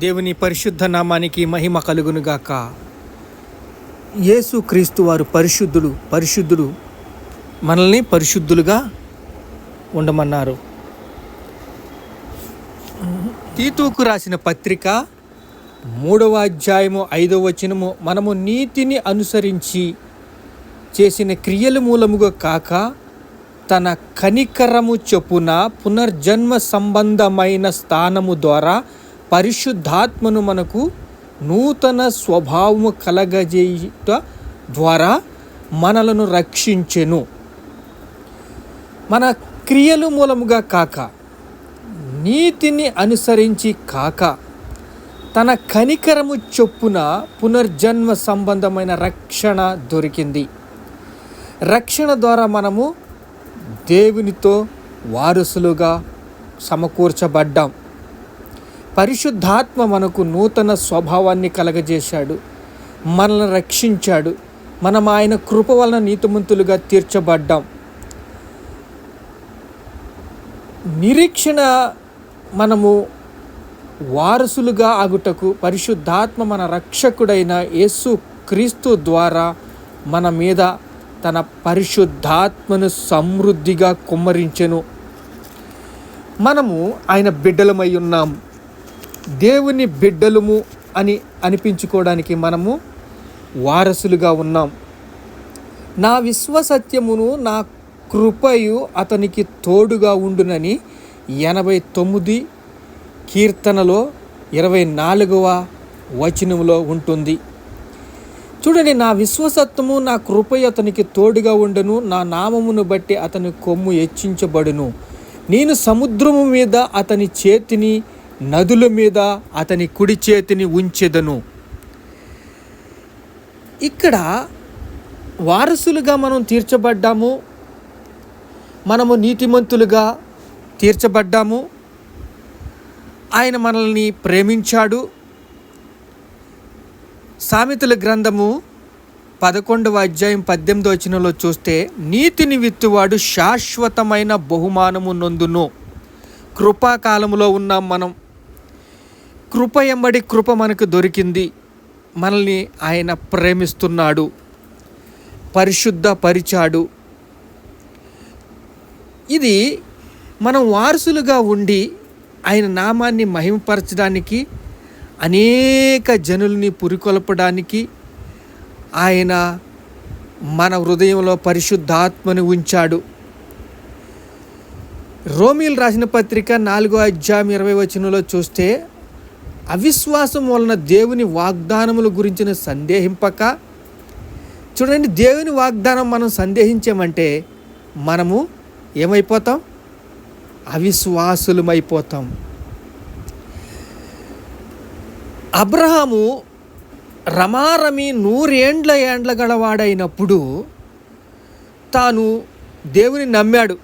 దేవుని పరిశుద్ధ నామానికి మహిమ కలుగునుగాక. యేసు క్రీస్తు వారు పరిశుద్ధుడు పరిశుద్ధుడు మనల్ని పరిశుద్ధులుగా ఉండమన్నారు. తీతూకు రాసిన పత్రిక మూడవ అధ్యాయము ఐదవ వచనము మనము నీతిని అనుసరించి చేసిన క్రియల మూలముగా కాక తన కనికరము చొప్పున పునర్జన్మ సంబంధమైన స్థానము ద్వారా పరిశుద్ధాత్మను మనకు నూతన స్వభావము కలగజేయుట ద్వారా మనలను రక్షించెను. మన క్రియలు మూలముగా కాక నీతిని అనుసరించి కాక తన కనికరము చొప్పున పునర్జన్మ సంబంధమైన రక్షణ దొరికింది. రక్షణ ద్వారా మనము దేవునితో వారసులుగా సమకూర్చబడ్డాం. పరిశుద్ధాత్మ మనకు నూతన స్వభావాన్ని కలగజేశాడు. మనల్ని రక్షించాడు. మనం ఆయన కృప వలన నీతిమంతులుగా తీర్చబడ్డాం. నిరీక్షణ మనము వారసులుగా ఆగుటకు పరిశుద్ధాత్మ మన రక్షకుడైన యేసు క్రీస్తు ద్వారా మన మీద తన పరిశుద్ధాత్మను సమృద్ధిగా కుమ్మరించెను. మనము ఆయన బిడ్డలమై ఉన్నాము దేవుని బిడ్డలము అని అనిపించుకోవడానికి మనము వారసులుగా ఉన్నాం. నా విశ్వసత్యమును నా కృపయు అతనికి తోడుగా ఉండునని ఎనభై తొమ్మిది కీర్తనలో ఇరవై నాలుగవ వచనంలో ఉంటుంది. చూడండి నా విశ్వసత్వము నా కృపయు అతనికి తోడుగా ఉండను నా నామమును బట్టి అతని కొమ్ము హెచ్చించబడును. నేను సముద్రము మీద అతని చేతిని నదుల మీద అతని కుడి చేతిని ఉంచెదను. ఇక్కడ వారసులుగా మనం తీర్చబడ్డాము. మనము నీతిమంతులుగా తీర్చబడ్డాము. ఆయన మనల్ని ప్రేమించాడు. సామెతల గ్రంథము పదకొండవ అధ్యాయం పద్దెనిమిదో వచనంలో చూస్తే నీతిని విత్తువాడు శాశ్వతమైన బహుమానము నొందును. కృపాకాలంలో ఉన్నాం మనం. కృప ఎంబడి కృప మనకు దొరికింది. మనల్ని ఆయన ప్రేమిస్తున్నాడు. పరిశుద్ధపరిచాడు ఇది మనం వారసులుగా ఉండి ఆయన నామాన్ని మహిమపరచడానికి అనేక జనుల్ని పురికొల్పడానికి ఆయన మన హృదయంలో పరిశుద్ధాత్మని ఉంచాడు. రోమిల్ రాసిన పత్రిక నాలుగో అధ్యాయం ఇరవై వచనంలో చూస్తే అవిశ్వాసం వలన దేవుని వాగ్దానముల గురించిన సందేహింపక. చూడండి దేవుని వాగ్దానం మనం సందేహించామంటే మనము ఏమైపోతాం? అవిశ్వాసులమైపోతాం. అబ్రహాము రమారమి నూరేండ్ల ఏండ్ల గలవాడైనప్పుడు తాను దేవుని నమ్మాడు.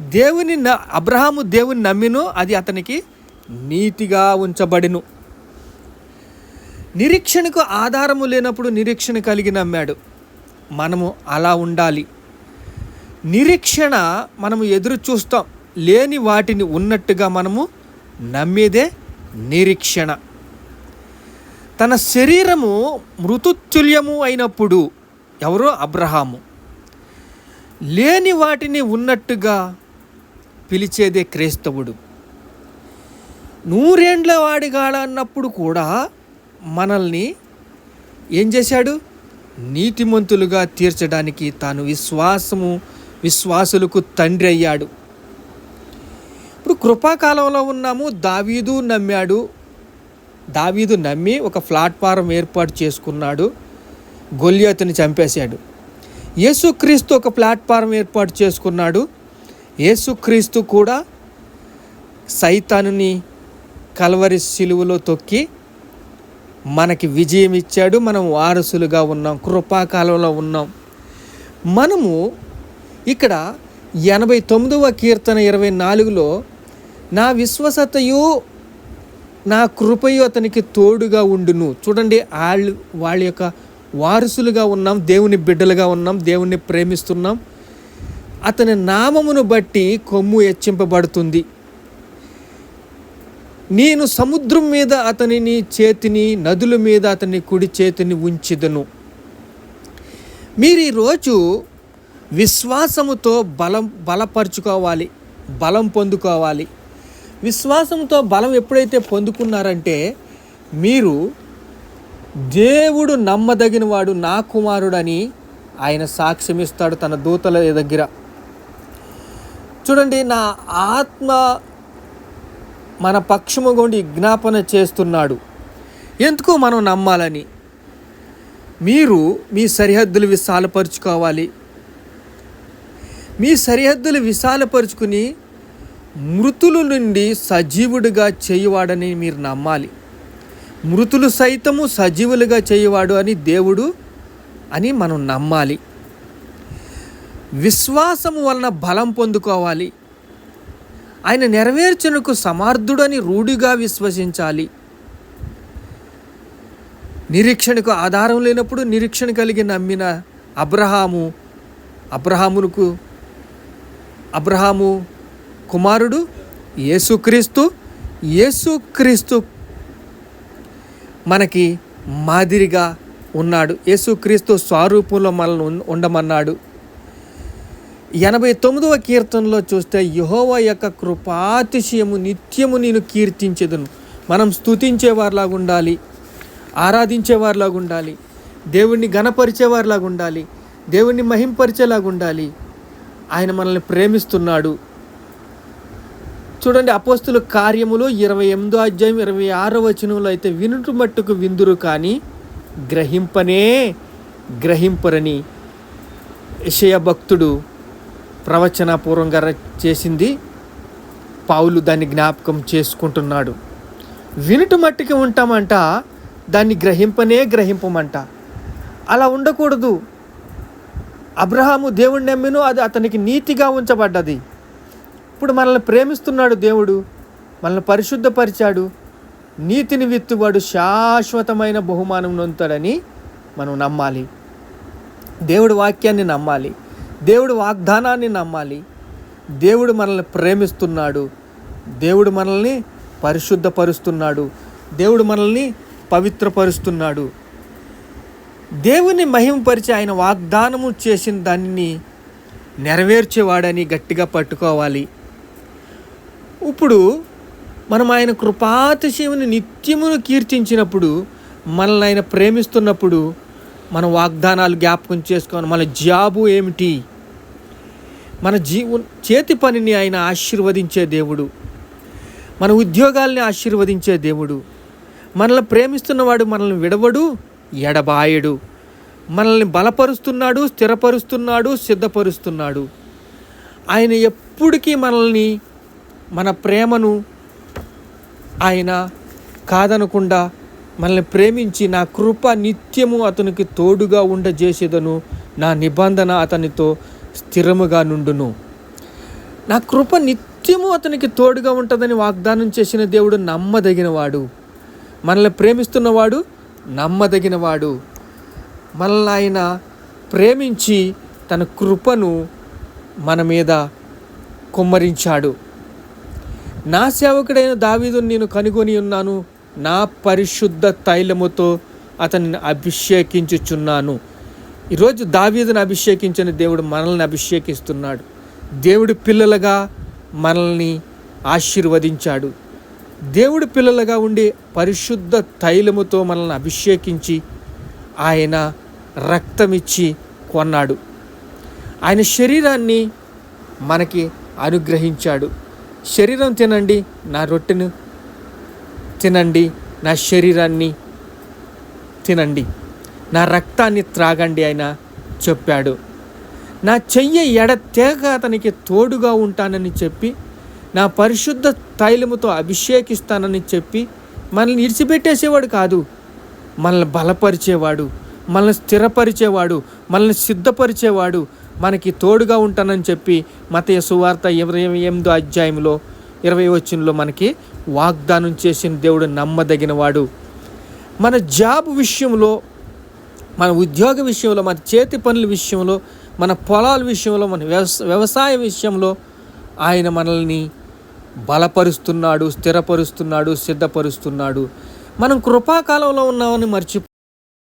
దేవుని న అబ్రహాము దేవుని నమ్మినో అది అతనికి నీతిగా ఉంచబడిను. నిరీక్షణకు ఆధారము లేనప్పుడు నిరీక్షణ కలిగి నమ్మాడు. మనము అలా ఉండాలి. నిరీక్షణ మనము ఎదురు చూస్తాం. లేని వాటిని ఉన్నట్టుగా మనము నమ్మేదే నిరీక్షణ. తన శరీరము మృతుతుల్యము అయినప్పుడు ఎవరో అబ్రహాము. లేని వాటిని ఉన్నట్టుగా పిలిచేదే క్రైస్తవుడు. నూరేండ్ల వాడిగాడ అన్నప్పుడు కూడా మనల్ని ఏం చేశాడు? నీతిమంతులుగా తీర్చడానికి తాను విశ్వాసము విశ్వాసులకు తండ్రి అయ్యాడు. ఇప్పుడు కృపాకాలంలో ఉన్నాము దావీదు నమ్మాడు. దావీదు నమ్మి ఒక ప్లాట్ఫారం ఏర్పాటు చేసుకున్నాడు గొల్యాతుని చంపేశాడు. యేసుక్రీస్తు ఒక ప్లాట్ఫారం ఏర్పాటు చేసుకున్నాడు. యేసుక్రీస్తు కూడా సైతానుని కలవరి సిలువలో తొక్కి మనకి విజయం ఇచ్చాడు. మనం వారసులుగా ఉన్నాం. కృపాకాలంలో ఉన్నాం. మనము ఇక్కడ ఎనభై తొమ్మిదవ కీర్తన ఇరవై నాలుగులో నా విశ్వసతయు నా కృపయు అతనికి తోడుగా ఉండును. చూడండి వాళ్ళు వాళ్ళ యొక్క వారసులుగా ఉన్నాం. దేవుని బిడ్డలుగా ఉన్నాం. దేవుణ్ణి ప్రేమిస్తున్నాం. అతని నామమును బట్టి కొమ్ము హెచ్చింపబడుతుంది. నేను సముద్రం మీద అతనిని చేతిని నదుల మీద అతని కుడి చేతిని ఉంచిదను. మీరు ఈరోజు విశ్వాసముతో బలం బలపరుచుకోవాలి బలం పొందుకోవాలి. విశ్వాసంతో బలం ఎప్పుడైతే పొందుకున్నారంటే మీరు దేవుడు నమ్మదగిన వాడు నా కుమారుడని ఆయన సాక్ష్యం ఇస్తాడు తన దూతల దగ్గర. చూడండి నా ఆత్మ మన పక్షము గుండి విజ్ఞాపన చేస్తున్నాడు. ఎందుకు మనం నమ్మాలని? మీరు మీ సరిహద్దులు విశాలపరుచుకోవాలి. మీ సరిహద్దులు విశాలపరుచుకుని మృతులు నుండి సజీవుడిగా చేయువాడని మీరు నమ్మాలి. మృతులు సైతము సజీవులుగా చేయవాడు అని దేవుడు అని మనం నమ్మాలి. విశ్వాసము వలన బలం పొందుకోవాలి. ఆయన నెరవేర్చునకు సమర్థుడని రూఢిగా విశ్వసించాలి. నిరీక్షణకు ఆధారం లేనప్పుడు నిరీక్షణ కలిగి నమ్మిన అబ్రహాము అబ్రహామునకు అబ్రహాము కుమారుడు యేసుక్రీస్తు యేసుక్రీస్తు మనకి మాదిరిగా ఉన్నాడు. యేసుక్రీస్తు స్వరూపంలో మనల్ని ఉండమన్నాడు. ఎనభై తొమ్మిదవ కీర్తనలో చూస్తే యహోవ యొక్క కృపాతిశయము నిత్యము నేను కీర్తించేదను. మనం స్థుతించేవారిలాగా ఉండాలి ఆరాధించేవారిలాగా ఉండాలి దేవుణ్ణి గణపరిచేవారిలాగా ఉండాలి దేవుణ్ణి మహింపరిచేలాగా ఉండాలి. ఆయన మనల్ని ప్రేమిస్తున్నాడు. చూడండి అపోస్తుల కార్యములు ఇరవై ఎనిమిదో అధ్యాయం ఇరవై ఆరో వచనంలో అయితే వినుటు మట్టుకు విందురు కానీ గ్రహింపనే గ్రహింపరని యెషయ భక్తుడు ప్రవచన పూర్వంగా చేసింది పావులు దాన్ని జ్ఞాపకం చేసుకుంటున్నాడు. వినుట మట్టికి ఉంటామంట దాన్ని గ్రహింపనే గ్రహింపమంట. అలా ఉండకూడదు. అబ్రహాము దేవుణ్ణి నమ్మిను అది అతనికి నీతిగా ఉంచబడ్డది. ఇప్పుడు మనల్ని ప్రేమిస్తున్నాడు దేవుడు మనల్ని పరిశుద్ధపరిచాడు. నీతిని విత్తువాడు శాశ్వతమైన బహుమానం నొంతాడని మనం నమ్మాలి. దేవుడి వాక్యాన్ని నమ్మాలి. దేవుడు వాగ్దానాన్ని నమ్మాలి. దేవుడు మనల్ని ప్రేమిస్తున్నాడు. దేవుడు మనల్ని పరిశుద్ధపరుస్తున్నాడు. దేవుడు మనల్ని పవిత్రపరుస్తున్నాడు. దేవుని మహిమపరిచి ఆయన వాగ్దానము చేసిన దానిని నెరవేర్చేవాడని గట్టిగా పట్టుకోవాలి. ఇప్పుడు మనం ఆయన కృపాతిశయముని నిత్యమును కీర్తించినప్పుడు మనల్ని ఆయన ప్రేమిస్తున్నప్పుడు మన వాగ్దానాలు జ్ఞాపకం చేసుకోవాలి మన జాబు ఏమిటి? మన జీవ చేతి పనిని ఆయన ఆశీర్వదించే దేవుడు. మన ఉద్యోగాల్ని ఆశీర్వదించే దేవుడు. మనల్ని ప్రేమిస్తున్నవాడు మనల్ని విడవడు ఎడబాయడు. మనల్ని బలపరుస్తున్నాడు స్థిరపరుస్తున్నాడు సిద్ధపరుస్తున్నాడు. ఆయన ఎప్పటికీ మనల్ని మన ప్రేమను ఆయన కాదనకుండా మనల్ని ప్రేమించి నా కృప నిత్యము అతనికి తోడుగా ఉండజేసేదను. నా నిబంధన అతనితో స్థిరముగా నుండును. నా కృప నిత్యము అతనికి తోడుగా ఉంటుందని వాగ్దానం చేసిన దేవుడు నమ్మదగినవాడు. మనల్ని ప్రేమిస్తున్నవాడు నమ్మదగినవాడు. మనల్ని ఆయన ప్రేమించి తన కృపను మన మీద కుమ్మరించాడు. నా సేవకుడైన దావీదును నేను కనుగొని ఉన్నాను. నా పరిశుద్ధ తైలముతో అతనిని అభిషేకించుచున్నాను. ఈరోజు దావీదును అభిషేకించిన దేవుడు మనల్ని అభిషేకిస్తున్నాడు. దేవుడి పిల్లలుగా మనల్ని ఆశీర్వదించాడు. దేవుడి పిల్లలుగా ఉండి పరిశుద్ధ తైలముతో మనల్ని అభిషేకించి ఆయన రక్తమిచ్చి కొన్నాడు. ఆయన శరీరాన్ని మనకి అనుగ్రహించాడు. శరీరం తినండి నా రొట్టెను తినండి నా శరీరాన్ని తినండి. నా రక్తాన్ని త్రాగండి ఆయన చెప్పాడు. నా చెయ్యి ఎడతెగ అతనికి తోడుగా ఉంటానని చెప్పి నా పరిశుద్ధ తైలముతో అభిషేకిస్తానని చెప్పి మనల్ని ఇడిచిపెట్టేసేవాడు కాదు. మనల్ని బలపరిచేవాడు మనల్ని స్థిరపరిచేవాడు మనల్ని సిద్ధపరిచేవాడు మనకి తోడుగా ఉంటానని చెప్పి మతయ సువార్త ఇరవై ఎనిమిదో అధ్యాయంలో ఇరవై వచ్చినలో మనకి వాగ్దానం చేసిన దేవుడు నమ్మదగినవాడు. మన జాబ్ విషయంలో మన ఉద్యోగ విషయంలో మన చేతి పనుల విషయంలో మన పొలాల విషయంలో మన వ్యవసాయ విషయంలో ఆయన మనల్ని బలపరుస్తున్నాడు స్థిరపరుస్తున్నాడు సిద్ధపరుస్తున్నాడు. మనం కృపాకాలంలో ఉన్నామని మర్చి